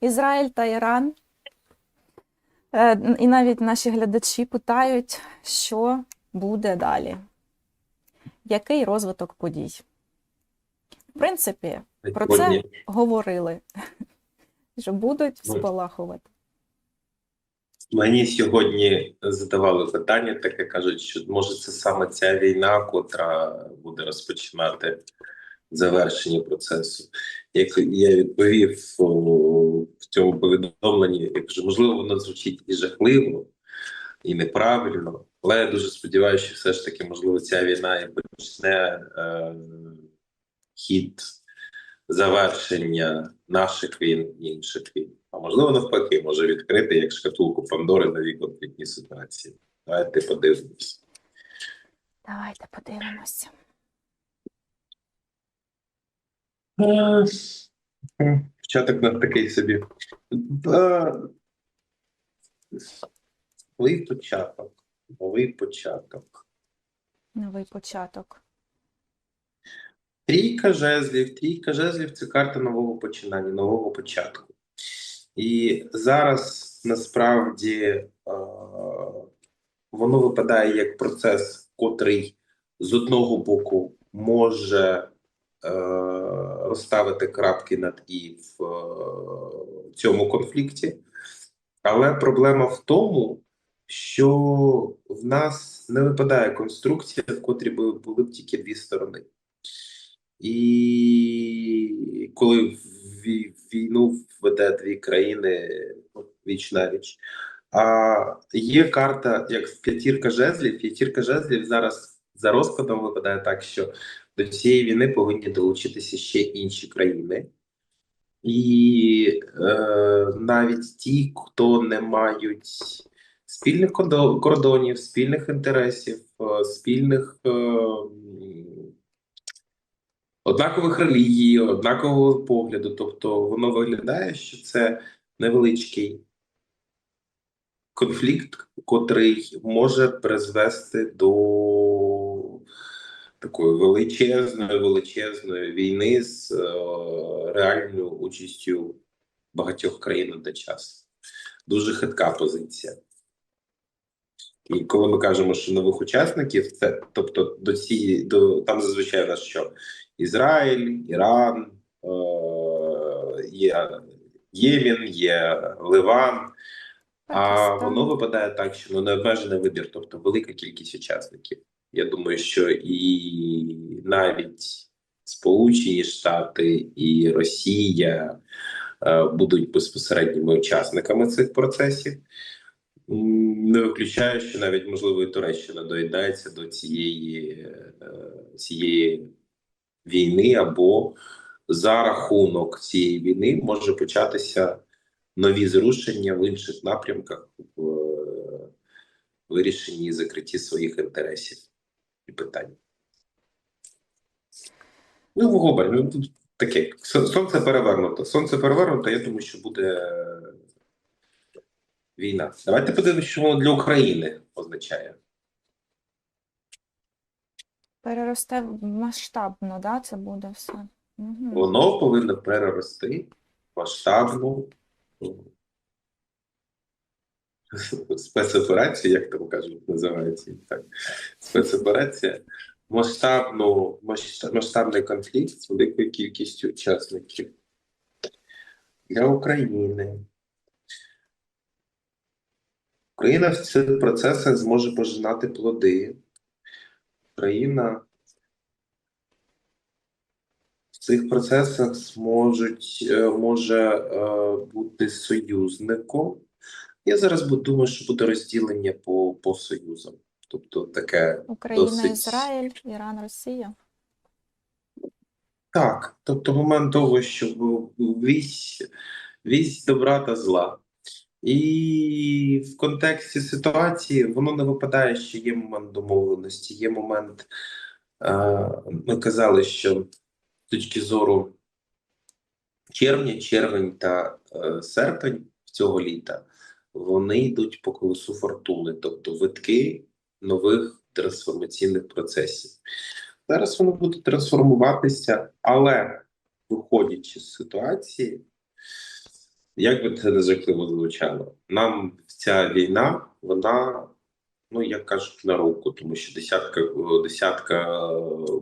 Ізраїль та Іран. Е, І навіть наші глядачі питають, що буде далі. Який розвиток подій? В принципі, Про це- говорили, що будуть Ну. спалахувати. Мені сьогодні задавали питання, таке кажуть, що може це саме ця війна, котра буде розпочинати завершення процесу. Як я відповів в цьому повідомленні, я кажу, можливо, воно звучить і жахливо, і неправильно, але я дуже сподіваюся, що все ж таки, можливо, ця війна і почне е, хід завершення наших війн і інших війн. А можливо, навпаки, може відкрити як шкатулку Пандори нові конфліктні ситуації. Давайте подивимось. Давайте подивимося. Е, е, Початок на такий собі. Е, Новий початок. Новий початок. Новий початок. Трійка жезлів. Трійка жезлів це карта нового починання, нового початку. І зараз насправді е, воно випадає як процес, котрий з одного боку може е, розставити крапки над і в е, цьому конфлікті. Але проблема в тому, що в нас не випадає конструкція, в котрій були б тільки дві сторони. І коли вій- війну веде дві країни ну, віч на віч. А є карта, як п'ятірка жезлів. П'ятірка жезлів зараз за розкладом випадає так, що до цієї війни повинні долучитися ще інші країни. І е, навіть ті, хто не мають спільних кордонів, спільних інтересів, е, спільних е, однакових релігій, однакового погляду. Тобто воно виглядає, що це невеличкий конфлікт, котрий може призвести до такої величезної, величезної війни з е, реальною участю багатьох країн одночасно. Дуже хитка позиція. І коли ми кажемо, що нових учасників, це тобто до цієї до там зазвичай у нас що Ізраїль, Іран, е, є Ємін, є Ливан. А воно випадає так, що ну необмежений вибір, тобто велика кількість учасників. Я думаю, що і навіть Сполучені Штати і Росія е, будуть безпосередніми учасниками цих процесів. Не виключаю, що навіть можливо і Туреччина доєднається до цієї, е, цієї війни, або за рахунок цієї війни може початися нові зрушення в інших напрямках в е, вирішенні і закритті своїх інтересів і питань. Ну, в ну тут таке. Сонце перевернуто. Сонце перевернуто, я думаю, що буде е, війна. Давайте подивимося, що воно для України означає. Переросте масштабно, да, це буде все. Угу. Воно повинно перерости в ну, як там кажуть, називається так. Спецоперація. Масштабну, масштабний конфлікт з великою кількістю учасників для України. Україна в цих процесах зможе пожинати плоди. Україна в цих процесах зможуть, е, може е, бути союзником. Я зараз думаю, що буде розділення по, по союзам. Тобто таке Україна, досить- Ізраїль, Іран, Росія. Так, тобто момент того, що вісь, вісь добра та зла. І в контексті ситуації воно не випадає, що є момент домовленості, є момент. Е, ми казали, що з точки зору червня, червень та е, серпень цього літа вони йдуть по колесу фортуни, тобто витки нових трансформаційних процесів. Зараз воно буде трансформуватися, але виходячи з ситуації, Як би це не жахливо звучало, нам ця війна, вона, ну як кажуть, на руку, тому що десятка, десятка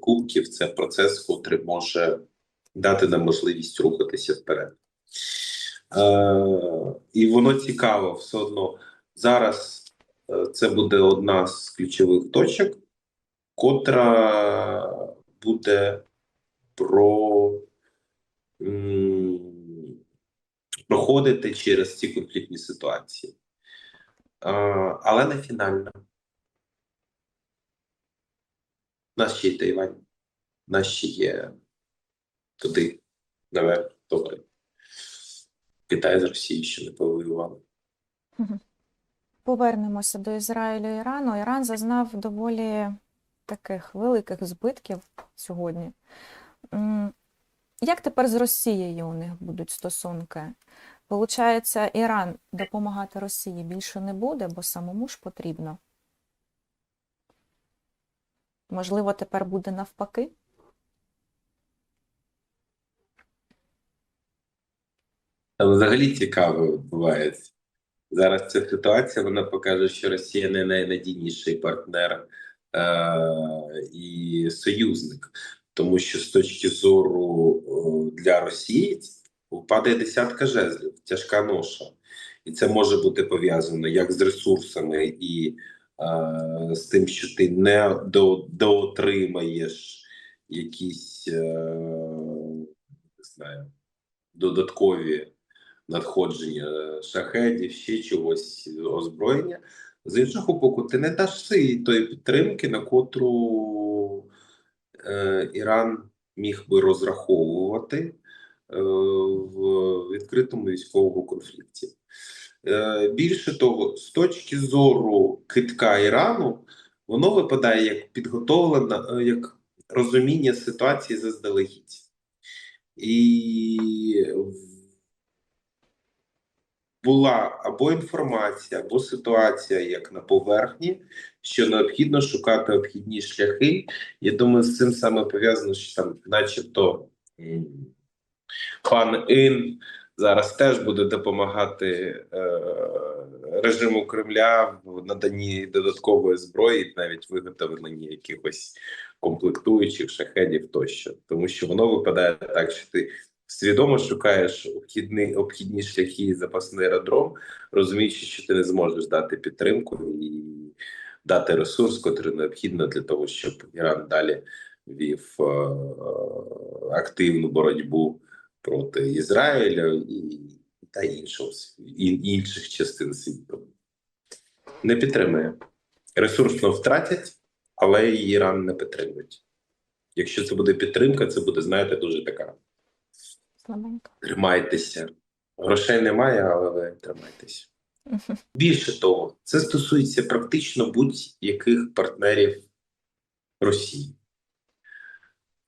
кубків це процес, котрий може дати нам можливість рухатися вперед. Е, і воно цікаво все одно. Зараз е, це буде одна з ключових точок, котра буде про проходити через ці конфліктні ситуації. Е, але не фінальна. Нас ще є Тайвань, нас ще є туди, наверх, добре. Китай з Росією ще не повоювали. Повернемося до Ізраїлю і Ірану. Іран зазнав доволі таких великих збитків сьогодні. Як тепер з Росією у них будуть стосунки? Получається, Іран допомагати Росії більше не буде, бо самому ж потрібно. Можливо, тепер буде навпаки? Там взагалі цікаво відбувається. Зараз ця ситуація вона покаже, що Росія не найнадійніший партнер е- і союзник, тому що з точки зору е, для Росії впадає десятка жезлів, тяжка ноша, і це може бути пов'язано як з ресурсами і е- з тим, що ти не до, доотримаєш якісь е- не знаю, додаткові надходження шахедів, ще чогось озброєння. З іншого боку, ти не даш їй тої підтримки, на котру е, Іран міг би розраховувати е, в відкритому військовому конфлікті. Е, більше того, з точки зору китка Ірану, воно випадає як підготовлена, е, як розуміння ситуації заздалегідь. І була або інформація, або ситуація як на поверхні, що необхідно шукати обхідні шляхи. Я думаю, з цим саме пов'язано, що там, начебто, пан Ін зараз теж буде допомагати е, режиму Кремля в наданні додаткової зброї, навіть виготовленні якихось комплектуючих шахедів тощо, тому що воно випадає так, що ти свідомо шукаєш обхідні, обхідні шляхи запасний аеродром, розуміючи, що ти не зможеш дати підтримку і дати ресурс, котрий необхідно для того, щоб Іран далі вів е, активну боротьбу проти Ізраїля і та іншого і інших частин світу. Не підтримує. Ресурсно втратять, але Іран не підтримують. Якщо це буде підтримка, це буде, знаєте, дуже така. Слабенько. Тримайтеся. Грошей немає, але ви тримайтеся. Більше того, це стосується практично будь-яких партнерів Росії.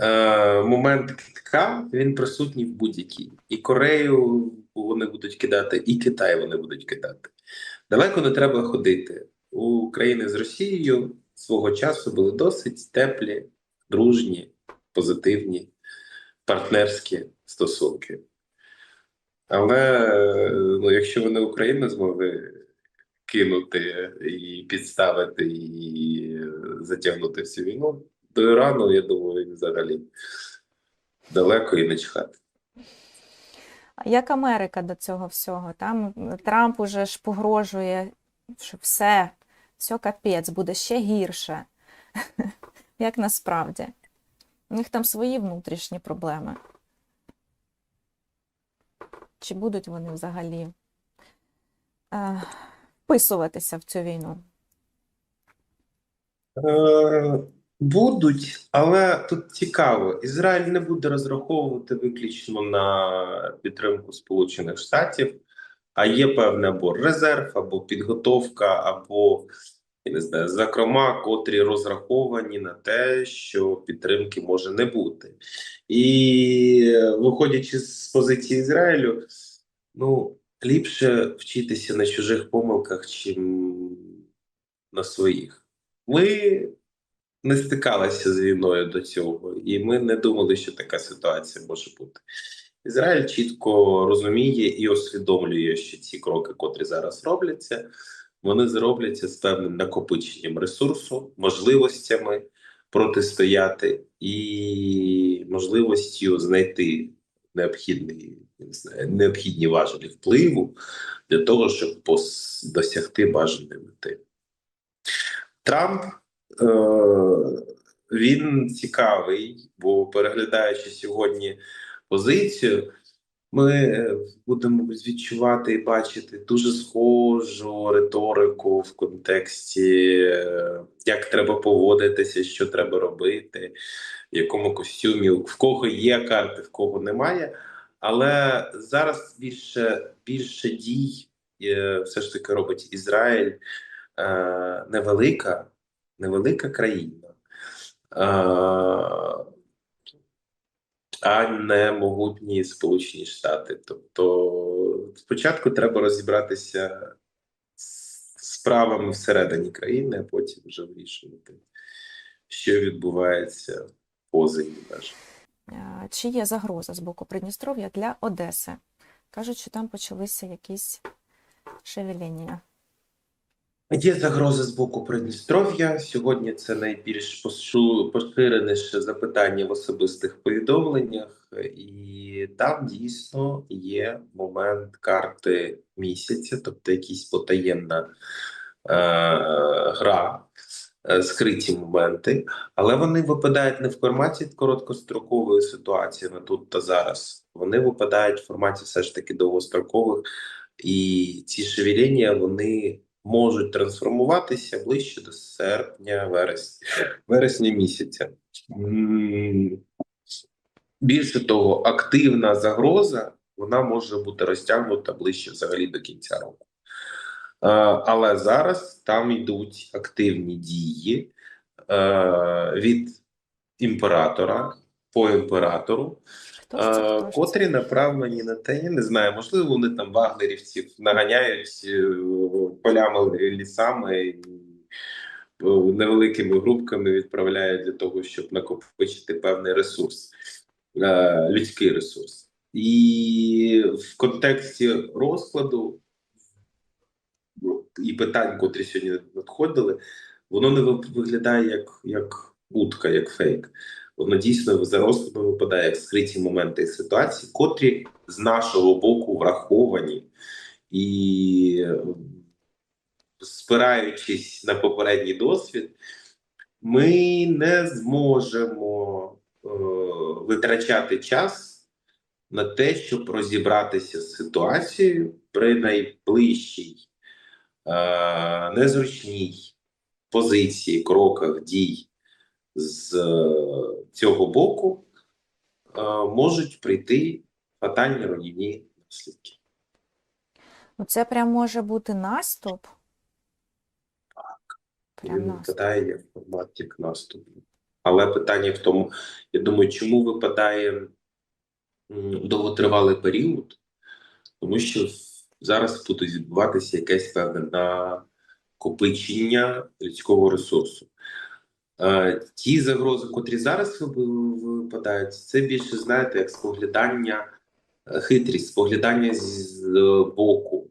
Е, момент китка він присутній в будь-якій. І Корею вони будуть кидати, і Китай вони будуть кидати. Далеко не треба ходити. У країни з Росією свого часу були досить теплі, дружні, позитивні, партнерські стосунки. Але ну, якщо вони Україну змогли кинути і підставити і затягнути всю війну, до Ірану, я думаю, взагалі далеко і не чхати. Як Америка до цього всього? Там Трамп уже ж погрожує, що все, все капець, буде ще гірше. Як насправді? У них там свої внутрішні проблеми. Чи будуть вони взагалі е, вписуватися в цю війну? Е, Будуть, але тут цікаво, Ізраїль не буде розраховувати виключно на підтримку Сполучених Штатів, а є певний або резерв, або підготовка, або не знаю, зокрема, котрі розраховані на те, що підтримки може не бути. І виходячи з позиції Ізраїлю, ну ліпше вчитися на чужих помилках, чим на своїх. Ми не стикалися з війною до цього, і ми не думали, що така ситуація може бути. Ізраїль чітко розуміє і усвідомлює, що ці кроки, котрі зараз робляться, вони зробляться з певним накопиченням ресурсу, можливостями протистояти і можливістю знайти необхідний, не знаю, необхідні важелі впливу для того, щоб досягти бажаної мети. Трамп е, він цікавий, бо переглядаючи сьогодні позицію, ми е, будемо відчувати і бачити дуже схожу риторику в контексті, е, як треба поводитися, що треба робити, в якому костюмі, в кого є карти, в кого немає. Але зараз більше, більше дій е, все ж таки робить Ізраїль невелика, невелика країна. А не могутні Сполучені Штати. Тобто, спочатку треба розібратися з справами всередині країни, а потім вже вирішувати, що відбувається поза її межами. Чи є загроза з боку Придністров'я для Одеси? Кажуть, що там почалися якісь шевеління. Є загрози з боку Придністров'я. Сьогодні це найбільш поширеніше запитання в особистих повідомленнях, і там дійсно є момент карти місяця, тобто якісь потаємна е, гра, е, скриті моменти, але вони випадають не в форматі короткострокової ситуації на тут та зараз. Вони випадають в форматі все ж таки довгострокових, і ці шевеління вони можуть трансформуватися ближче до серпня, вересня, місяця. Більше того, активна загроза вона може бути розтягнута ближче взагалі до кінця року. Але зараз там йдуть активні дії е, від імператора по імператору. Хто ж це? Е, Хто ж котрі це? направлені на те, я не знаю, можливо, вони там вагнерівців наганяють е, полями лісами е, невеликими групками відправляють для того, щоб накопичити певний ресурс, людський ресурс. І в контексті розкладу і питань, котрі сьогодні надходили, воно не виглядає як, як утка, як фейк. Воно дійсно за розкладом випадає як скриті моменти ситуації, котрі з нашого боку враховані, і спираючись на попередній досвід, ми не зможемо е, витрачати час на те, щоб розібратися з ситуацією при найближчій е, незручній позиції, кроках, дій з е, цього боку е, можуть прийти фатальні руйнівні наслідки. Ну, це прям може бути наступ. Прям Він наступ. випадає як формат як наступу. Але питання в тому, я думаю, чому випадає довготривалий період? Тому що зараз буде відбуватися якесь певне накопичення людського ресурсу. Е, ті загрози, котрі зараз випадають, це більше, знаєте, як споглядання, е, хитрість, споглядання з, боку.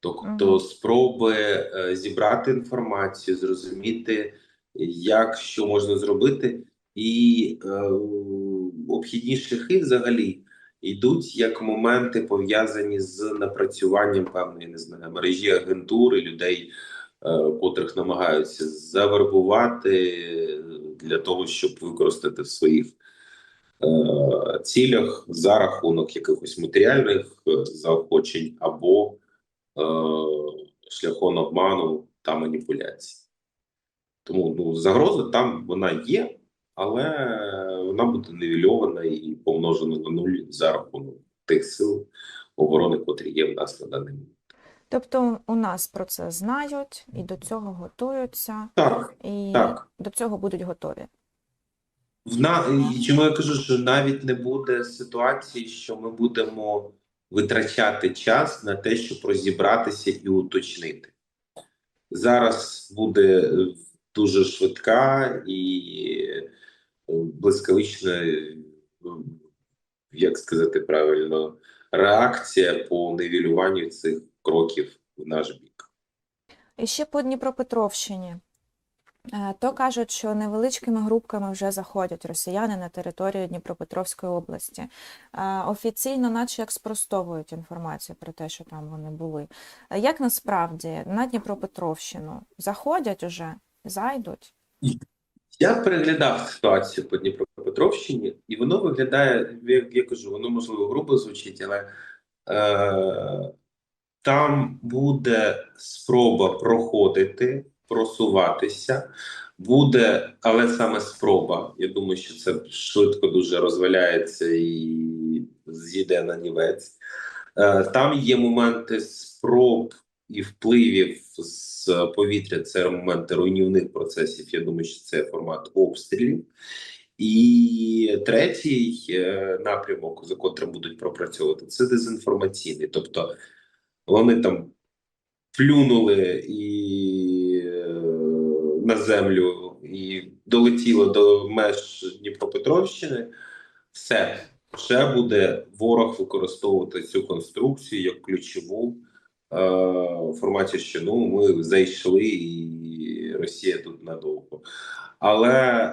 Тобто спроби е, зібрати інформацію, зрозуміти, як що можна зробити, і е, обхідні шляхи взагалі йдуть як моменти пов'язані з напрацюванням певної не знаю, мережі агентури людей, котрих намагаються завербувати для того, щоб використати в своїх е, цілях за рахунок якихось матеріальних е, заохочень або е, шляхом обману та маніпуляцій. Тому ну, загроза там вона є, але вона буде нівельована і помножена на нуль за рахунок тих сил оборони, котрі є в нас на даний момент. Тобто у нас про це знають і до цього готуються, Так, і так. до цього будуть готові. В на... чому я кажу, що навіть не буде ситуації, що ми будемо витрачати час на те, щоб розібратися і уточнити. Зараз буде е, дуже швидка і е, блискавична е, як сказати правильно, реакція по нивелюванню цих кроків в наш бік. І ще по Дніпропетровщині. Е, То кажуть, що невеличкими групками вже заходять росіяни на територію Дніпропетровської області. Е, Офіційно, наче як спростовують інформацію про те, що там вони були. Е, Як насправді на Дніпропетровщину заходять уже, зайдуть? Я переглядав ситуацію по Дніпропетровщині, і воно виглядає, як я кажу, воно можливо грубо звучить, але е, там буде спроба проходити, просуватися. Буде, але саме спроба. Я думаю, що це швидко дуже розваляється і з'їде на нівець. Е, там є моменти спроб і впливів з повітря. Це моменти руйнівних процесів. Я думаю, що це формат обстрілів. І третій е, напрямок, за котрим будуть пропрацьовувати, це дезінформаційний. Тобто вони там плюнули і е, на землю, і долетіло до меж Дніпропетровщини. Все, ще буде ворог використовувати цю конструкцію як ключову е, форматі, що ну ми зайшли, і Росія тут надовго. Але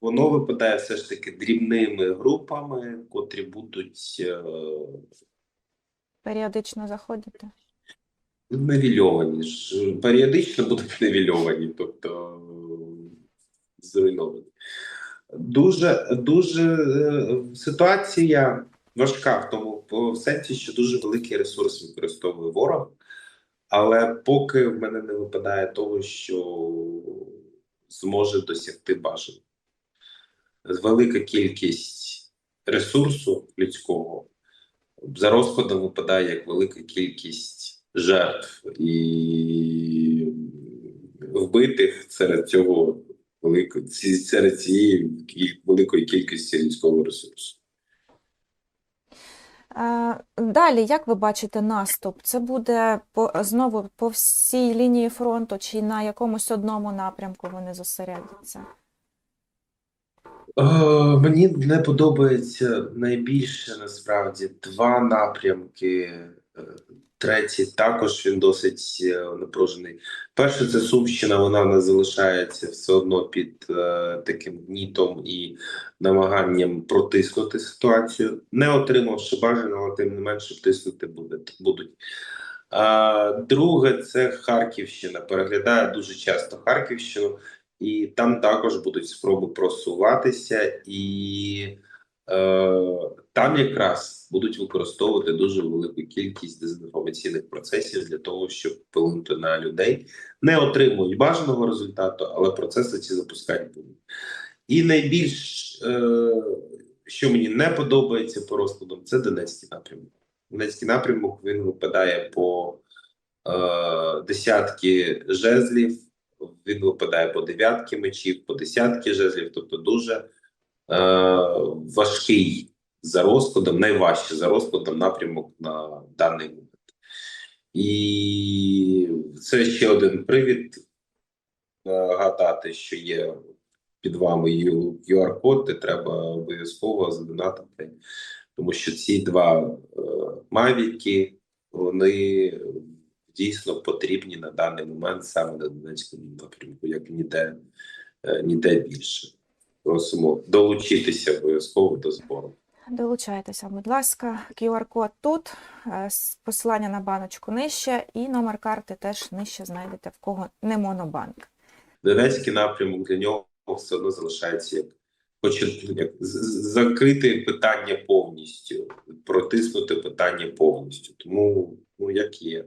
воно випадає все ж таки дрібними групами, котрі будуть е, Періодично заходити? Навільовані ж періодично будуть навільовані, тобто зруйновані. Дуже дуже е, ситуація важка в тому в сенсі, що дуже великий ресурс використовує ворог, але поки в мене не випадає того, що зможе досягти бажаного. Велика кількість ресурсу людського за розкладом випадає як велика кількість жертв і вбитих серед цього великої серед цієї великої кількості людського ресурсу. Е, Далі, як ви бачите наступ? Це буде по, знову по всій лінії фронту чи на якомусь одному напрямку вони зосередяться? Е, мені не подобається найбільше насправді два напрямки. Е, Третій також він досить е, напружений. Перше, це Сумщина, вона не залишається все одно під е, таким гнітом і намаганням протиснути ситуацію, не отримавши бажаного, але тим не менше втиснути буде, будуть. А, друге, це Харківщина. Переглядає дуже часто Харківщину, і там також будуть спроби просуватися, і е, там якраз будуть використовувати дуже велику кількість дезінформаційних процесів для того, щоб вплинути на людей. Не отримують бажаного результату, але процеси ці запускати будуть. І найбільш, е, що мені не подобається по розкладам, це Донецький напрямок. Донецький напрямок він випадає по е, десятки жезлів, він випадає по дев'ятки мечів, по десятки жезлів, тобто дуже е, важкий за розкладом, найважчий за розкладом напрямок на даний момент. І це ще один привід нагадати, що є під вами QR-код, де треба обов'язково задонатити, тому що ці два е, мавіки вони дійсно потрібні на даний момент саме на Донецькому напрямку, як ніде, е, ніде більше. Просимо долучитися обов'язково до збору. Долучайтеся, будь ласка, QR-код тут, е, посилання на баночку нижче, і номер карти теж нижче знайдете, в кого не монобанк. Донецький напрямок для нього все одно залишається як як закрити питання повністю, протиснути питання повністю. Тому ну як є.